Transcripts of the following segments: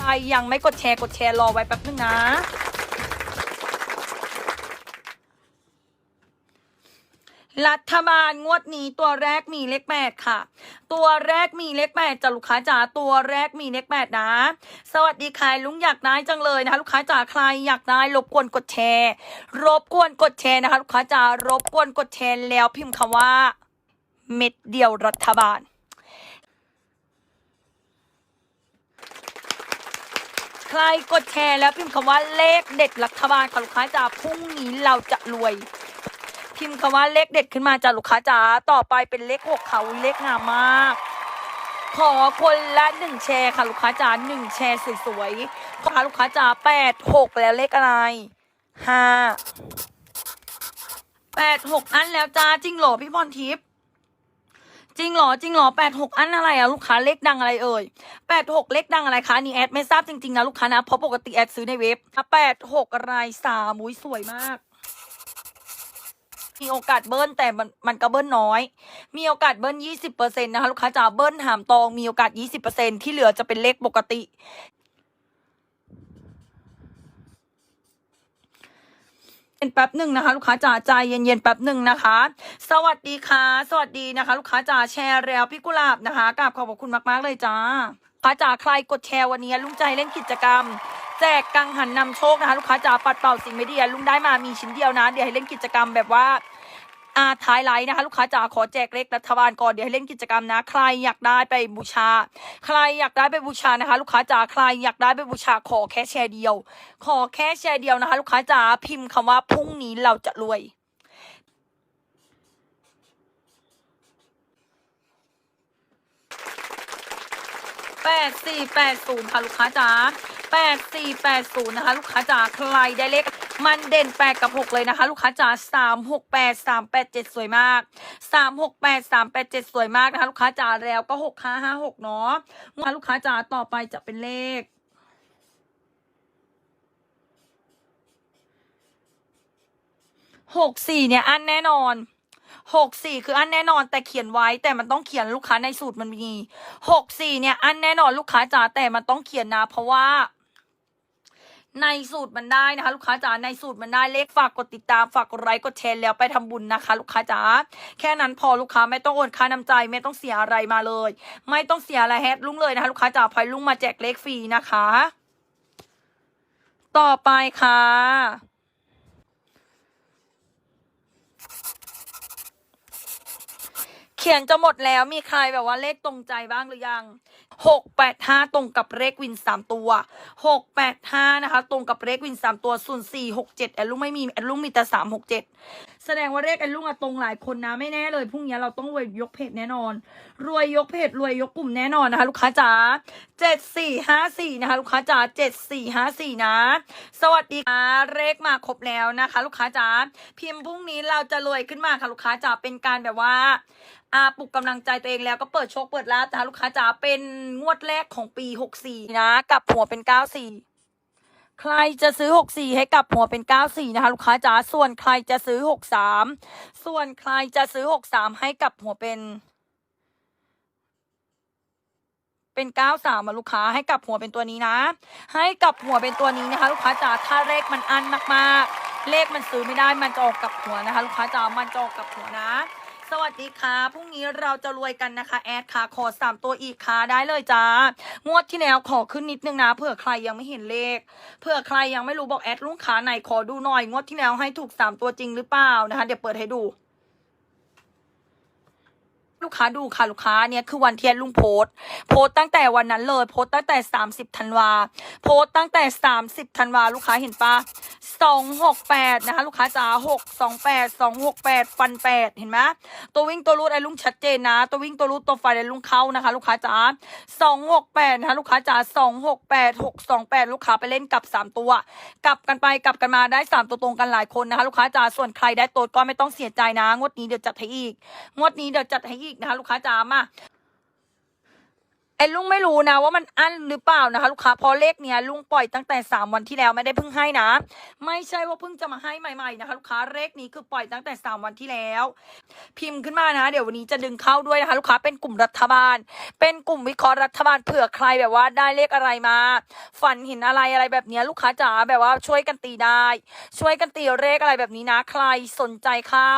ใครยังไม่กดแชร์กดแชร์รอไว้แป๊บนึงนะรัฐบาลงวดนี้ตัวแรกมีเลขแปดค่ะ ตัวแรกมีเลขแปดจ้ะลูกค้าจ๋าตัวแรกมีเลขแปดนะ สวัสดีค่ะลุงอยากได้จังเลยนะคะลูกค้าจ๋าใครอยากได้รบกวนกดแชร์ รบกวนกดแชร์นะคะลูกค้าจ๋ารบกวนกดแชร์แล้วพิมพ์คำว่า เม็ดเดียวรัฐบาล ใครกดแชร์แล้วพิมพ์คำว่าเลขเด็ดรัฐบาลค่ะลูกค้าจ๋าพรุ่งนี้เราจะรวย พิมพ์คำว่าเลขเด็ดขึ้นมาจ้ะลูกค้าจ๋าต่อไปเป็นเลขหกเขาเลขงามมากขอคนละหนึ่งแชร์ค่ะลูกค้าจ๋าหนึ่งแชร์สวยๆขอลูกค้าจ๋าแปดหกแล้วเลขอะไรห้าแปดหกอันแล้วจ้าจริงเหรอพี่พรทิพย์ จริงเหรอจริงเหรอแปดหกอันอะไรอะลูกค้าเลขดังอะไรเอ่ยแปดหกเลขดังอะไรคะนี่แอดไม่ทราบจริงๆนะลูกค้านะเพราะปกติแอดซื้อในเว็บแปดหกอะไรสามอุ้ยสวยมาก มีโอกาสเบิ้ลแต่มันมันก็เบิ้ลน้อย มีโอกาสเบิ้ลยี่สิบเปอร์เซ็นต์นะคะลูกค้าจ๋าเบิ้ลหามตองมีโอกาสยี่สิบเปอร์เซ็นที่เหลือจะเป็นเลขปกติ เป็นแป๊บหนึ่งนะคะ ลูกค้าจ๋าใจเย็นๆแป๊บหนึ่งนะคะ สวัสดีค่ะ สวัสดีนะคะ ลูกค้าจ๋าแชร์แล้วพี่กุหลาบนะคะกราบขอบคุณมากๆเลยจ้าลูกค้าจ๋าใครกดแชร์วันนี้ลุงใจเล่นกิจกรรม แจกกังหันนำโชคนะคะ ลูกค้าจ๋าปัดเป่าสิ่งไม่ดีลุงได้มามีชิ้นเดียวนะ เดี๋ยวให้เล่นกิจกรรมแบบว่า อาท้ายไลน์นะคะ ลูกค้าจ๋าขอแจกเลขรัฐบาลก่อนเดี๋ยวให้เล่นกิจกรรมนะ ใครอยากได้ไปบูชา ใครอยากได้ไปบูชานะคะ ลูกค้าจ๋าใครอยากได้ไปบูชาขอแค่แชร์เดียว ขอแค่แชร์เดียวนะคะ ลูกค้าจ๋าพิมพ์คำว่าพรุ่งนี้เราจะรวยแปดสี่แปดศูนย์ค่ะลูกค้าจ๋าแปดสี่แปดศูนย์นะคะ ลูกค้าจ๋าใครได้เลข มันเด่นแปดกับหกเลยนะคะ ลูกค้าจ๋าสามหกแปดสามแปดเจ็ดสวยมากสามหกแปดสามแปดเจ็ดสวยมากนะคะ ลูกค้าจ๋าแล้วก็หกห้าห้าหกเนาะลูกค้าจ๋าต่อไปจะเป็นเลขหกสี่เนี่ยอันแน่นอนหกสี่คืออันแน่นอนแต่เขียนไว้แต่มันต้องเขียนลูกค้าในสูตรมันมีหกสี่เนี่ยอันแน่นอนลูกค้าจ๋าแต่มันต้องเขียนนะเพราะว่า ในสูตรมันได้นะคะ ลูกค้าจ๋าในสูตรมันได้เลขฝากกดติดตามฝากกดไลค์กดแชร์แล้วไปทำบุญนะคะ ลูกค้าจ๋าแค่นั้นพอลูกค้าไม่ต้องโอนค่าน้ำใจ ไม่ต้องเสียอะไรมาเลย ไม่ต้องเสียอะไรแฮดลุงเลยนะคะ ลูกค้าจ๋าพลอยลุงมาแจกเลขฟรีนะคะ ต่อไปค่ะ เขียนจะหมดแล้วมีใครแบบว่าเลขตรงใจบ้างหรือยังหกแปดห้าตรงกับเลขวินสามตัวหกแปดห้านะคะ ตรงกับเลขวินสามตัวส่วนสี่หกเจ็ดแอดลุงไม่มีแอดลุงมีแต่สามหกเจ็ดแสดงว่าเลขแอนลุงอะตรงหลายคนนะไม่แน่เลยพรุ่งนี้เราต้องรวยยกเพจแน่นอน รวยยกเพจรวยยกกลุ่มแน่นอนนะคะ ลูกค้าจ๋าเจ็ดสี่ห้าสี่นะคะ ลูกค้าจ๋าเจ็ดสี่ห้าสี่นะ สวัสดีค่ะเลขมาครบแล้วนะคะ ลูกค้าจ๋าพิมพ์พรุ่งนี้เราจะรวยขึ้นมาค่ะลูกค้าจ๋าเป็นการแบบว่าอาปลุกกำลังใจตัวเองแล้วก็เปิดโชคเปิดลาบนะคะลูกค้าจ๋าเป็นงวดแรกของปี 64 นะ กับหัวเป็น 94 ใครจะซื้อ 64 ให้กลับหัวเป็น 94 นะคะ ลูกค้าจ๋าส่วนใครจะซื้อ 63 ส่วนใครจะซื้อ 63 ให้กลับหัวเป็น เป็น 93 มาลูกค้าให้กลับหัวเป็นตัวนี้นะ ให้กลับหัวเป็นตัวนี้นะคะ ลูกค้าจ๋าถ้าเลขมันอันมากๆ เลขมันซื้อไม่ได้มันจะออกกลับหัวนะคะ ลูกค้าจ๋ามันจะออกกลับหัวนะ สวัสดีค่ะ พรุ่งนี้เราจะรวยกันนะคะ แอดค่ะ ขอสามตัวอีกค่ะ ได้เลยจ้า งวดที่แล้วขอขึ้นนิดนึงนะ เผื่อใครยังไม่เห็นเลข เผื่อใครยังไม่รู้บอกแอดลุงขาไหนขอดูหน่อย งวดที่แล้วให้ถูกสามตัวจริงหรือเปล่านะคะ เดี๋ยวเปิดให้ดู ลูกค้าดูค่ะลูกค้าเนี่ยคือวันเทียนลุงโพสโพสตั้งแต่วันนั้นเลยโพสตั้งแต่ 30ธันวาโพสตั้งแต่ 30ธันวาลูกค้าเห็นปะ268นะคะลูกค้าจ๋า628 268ฟัน8เห็นไหมตัววิ่งตัวรูดไอ้ลุงชัดเจนนะ ตัววิ่งตัวรูดตัวฟันไอ้ลุงเข้านะคะ ลูกค้าจ๋า268นะคะลูกค้าจ๋า268 628 ลูกค้าไปเล่นกลับ 3 ตัว กลับกันไปกลับกันมาได้ 3 ตัวตรงกันหลายคนนะคะ ลูกค้าจ๋าส่วนใครได้ตัวก็ไม่ต้องเสียใจนะ งวดนี้เดี๋ยวจัดให้อีก งวดนี้เดี๋ยวจัดให้อีกนะคะ ลูกค้าจ๋ามา ไอ้ลุงไม่รู้นะว่ามันอั้นหรือเปล่านะคะ ลูกค้าเพราะเลขเนี้ยลุงปล่อยตั้งแต่สามวันที่แล้วไม่ได้เพิ่งให้นะ ไม่ใช่ว่าเพิ่งจะมาให้ใหม่ๆนะคะ ลูกค้าเลขนี้คือปล่อยตั้งแต่สามวันที่แล้ว พิมพ์ขึ้นมานะ เดี๋ยววันนี้จะดึงเข้าด้วยนะคะ ลูกค้าเป็นกลุ่มรัฐบาล เป็นกลุ่มวิเคราะห์รัฐบาลเผื่อใครแบบว่าได้เลขอะไรมา ฝันเห็นอะไรอะไรแบบนี้ลูกค้าจ๋าแบบว่าช่วยกันตีได้ ช่วยกันตีเลขอะไรแบบนี้นะ ใครสนใจเข้า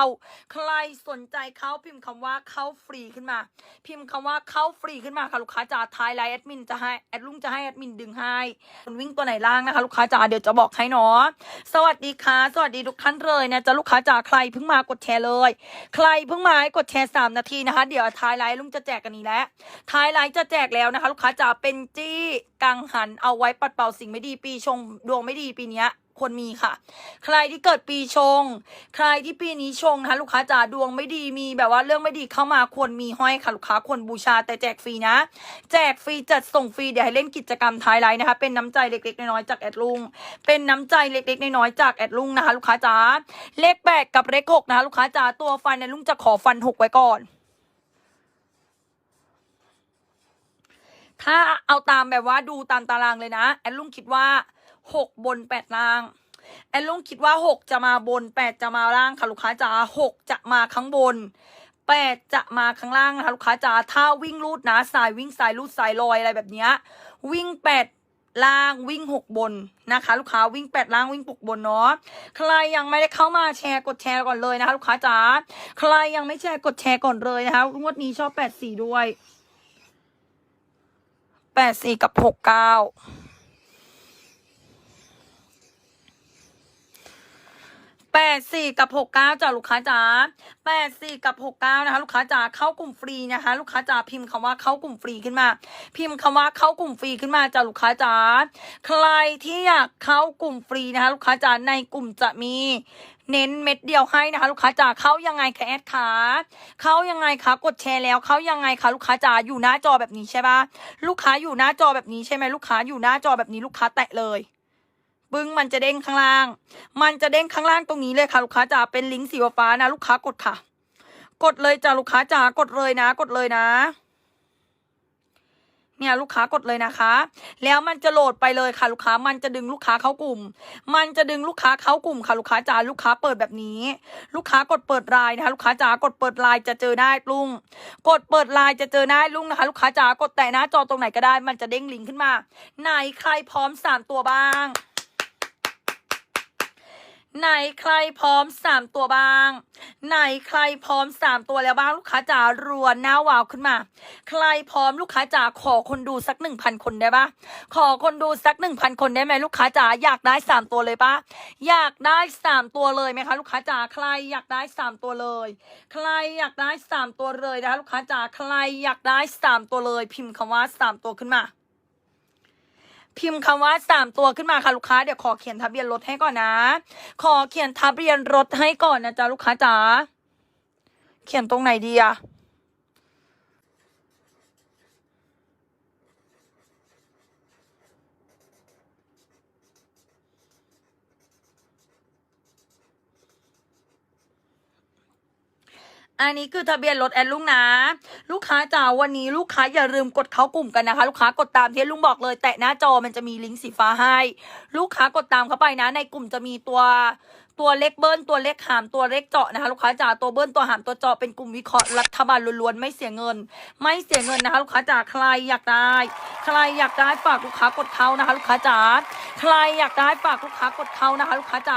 ใครสนใจเข้าพิมพ์คำว่าเข้าฟรีขึ้นมา พิมพ์คำว่าเข้าฟรีขึ้นมาค่ะลูกค้าจ๋าท้ายไลน์แอดมินจะให้แอดลุงจะให้แอดมินดึงให้คุณวิ่งตัวไหนล่างนะคะ ลูกค้าจ๋าเดี๋ยวจะบอกให้เนาะสวัสดีค่ะ สวัสดีทุกท่านเลยนะจะลูกค้าจ๋าใครเพิ่งมากดแชร์เลย ใครเพิ่งมาให้กดแชร์สามนาทีนะคะ เดี๋ยวท้ายไลน์ลุงจะแจกกันนี้แล้วท้ายไลน์จะแจกแล้วนะคะ ลูกค้าจ๋าเป็นจี้กังหันเอาไว้ปัดเป่าสิ่งไม่ดีปีชงดวงไม่ดีปีเนี้ยควรมีค่ะ ใครที่เกิดปีชง ใครที่ปีนี้ชงนะคะลูกค้าจ๋าดวงไม่ดีมีแบบว่าเรื่องไม่ดีเข้ามาควรมีห้อยค่ะลูกค้าควรบูชาแต่แจกฟรีนะ แจกฟรีจัดส่งฟรีเดี๋ยวให้เล่นกิจกรรมท้ายไลน์นะคะ เป็นน้ำใจเล็กๆน้อยๆจากแอดลุง เป็นน้ำใจเล็กๆน้อยๆจากแอดลุงนะคะ ลูกค้าจ๋าเลขแปดกับเลขหกนะคะลูกค้าจ๋าตัวฟันเนี่ยลุงจะขอฟันหกไว้ก่อนถ้าเอาตามแบบว่าดูตามตารางเลยนะ แอดลุงคิดว่า หกบนแปดล่าง แอนลุงคิดว่าหกจะมาบนแปดจะมาล่างค่ะลูกค้าจ๋าหกจะมาข้างบนแปดจะมาข้างล่างนะคะลูกค้าจ๋าถ้าวิ่งรูดนะสายวิ่งสายรูดสายลอยอะไรแบบเนี้ยวิ่งแปดล่างวิ่งหกบนนะคะ ลูกค้าวิ่งแปดล่างวิ่งปกบนเนาะใครยังไม่ได้เข้ามาแชร์กดแชร์ก่อนเลยนะคะลูกค้าจ๋าใครยังไม่แชร์กดแชร์ก่อนเลยนะคะงวดนี้ชอบแปดสี่ด้วยแปดสี่กับหกเก้า แป ดสี่กับหกเก้าจ้าลูกค้าจ๋าแปดสี่กับหกเก้านะคะ ลูกค้าจ๋าเข้ากลุ่มฟรีนะคะ ลูกค้าจ๋าพิมพ์คำว่าเข้ากลุ่มฟรีขึ้นมา พิมพ์คำว่าเข้ากลุ่มฟรีขึ้นมาจ้าลูกค้าจ๋าใครที่อยากเข้ากลุ่มฟรีนะคะ ลูกค้าจ๋าในกลุ่มจะมีเน้นเม็ดเดียวให้นะคะ ลูกค้าจ๋าเข้ายังไงคะแอดขาเข้ายังไงคะกดแชร์แล้วเข้ายังไงคะลูกค้าจ๋าอยู่หน้าจอแบบนี้ใช่ปะลูกค้าอยู่หน้าจอแบบนี้ใช่ไหมลูกค้าอยู่หน้าจอแบบนี้ลูกค้าแตะเลย ปึ้งมันจะเด้งข้างล่าง มันจะเด้งข้างล่างตรงนี้เลยค่ะ ลูกค้าจ๋าเป็นลิงก์สีฟ้านะ ลูกค้ากดค่ะ กดเลยจ้าลูกค้าจ๋ากดเลยนะ กดเลยนะเนี่ยลูกค้ากดเลยนะคะ แล้วมันจะโหลดไปเลยค่ะลูกค้า มันจะดึงลูกค้าเข้ากลุ่ม มันจะดึงลูกค้าเข้ากลุ่มค่ะลูกค้าจ๋าลูกค้าเปิดแบบนี้ ลูกค้ากดเปิดไลน์นะคะ ลูกค้าจ๋ากดเปิดไลน์จะเจอได้ลุง กดเปิดไลน์จะเจอได้ลุงนะคะ ลูกค้าจ๋ากดแตะหน้าจอตรงไหนก็ได้ มันจะเด้งลิงก์ขึ้นมา ไหนใครพร้อมสามตัวบ้าง ไหนใครพร้อมสามตัวบ้าง ไหนใครพร้อมสามตัวแล้วบ้างลูกค้าจ๋ารัวหน้าวาวขึ้นมา ใครพร้อมลูกค้าจ๋าขอคนดูสักหนึ่งพันคนได้ปะขอคนดูสักหนึ่งพันคนได้ไหมลูกค้าจ๋าอยากได้สามตัวเลยปะอยากได้สามตัวเลยไหมคะลูกค้าจ๋าใครอยากได้สามตัวเลย ใครอยากได้สามตัวเลยนะคะลูกค้าจ๋าใครอยากได้สามตัวเลย พิมพ์คำว่าสามตัวขึ้นมา พิมพ์คำว่าสามตัวขึ้นมาค่ะลูกค้าเดี๋ยวขอเขียนทะเบียนรถให้ก่อนนะ ขอเขียนทะเบียนรถให้ก่อนนะจ๊ะลูกค้าจ๋าเขียนตรงไหนดีอะ อันนี้คือทะเบียนรถแอนลุงนะ ลูกค้าจ๋าวันนี้ลูกค้าอย่าลืมกดเข้ากลุ่มกันนะคะ ลูกค้ากดตามที่ลุงบอกเลย แตะหน้าจอมันจะมีลิงก์สีฟ้าให้ ลูกค้ากดตามเข้าไปนะ ในกลุ่มจะมีตัวตัวเล็กเบิ้ลตัวเล็กหามตัวเล็กเจาะนะคะ ลูกค้าจ๋าตัวเบิ้ลตัวหามตัวเจาะเป็นกลุ่มวิเคราะห์รัฐบาลล้วนๆไม่เสียเงิน ไม่เสียเงินนะคะ ลูกค้าจ๋าใครอยากได้ ใครอยากได้ฝากลูกค้ากดเข้านะคะ ลูกค้าจ๋าใครอยากได้ฝากลูกค้ากดเข้านะคะ ลูกค้าจ๋า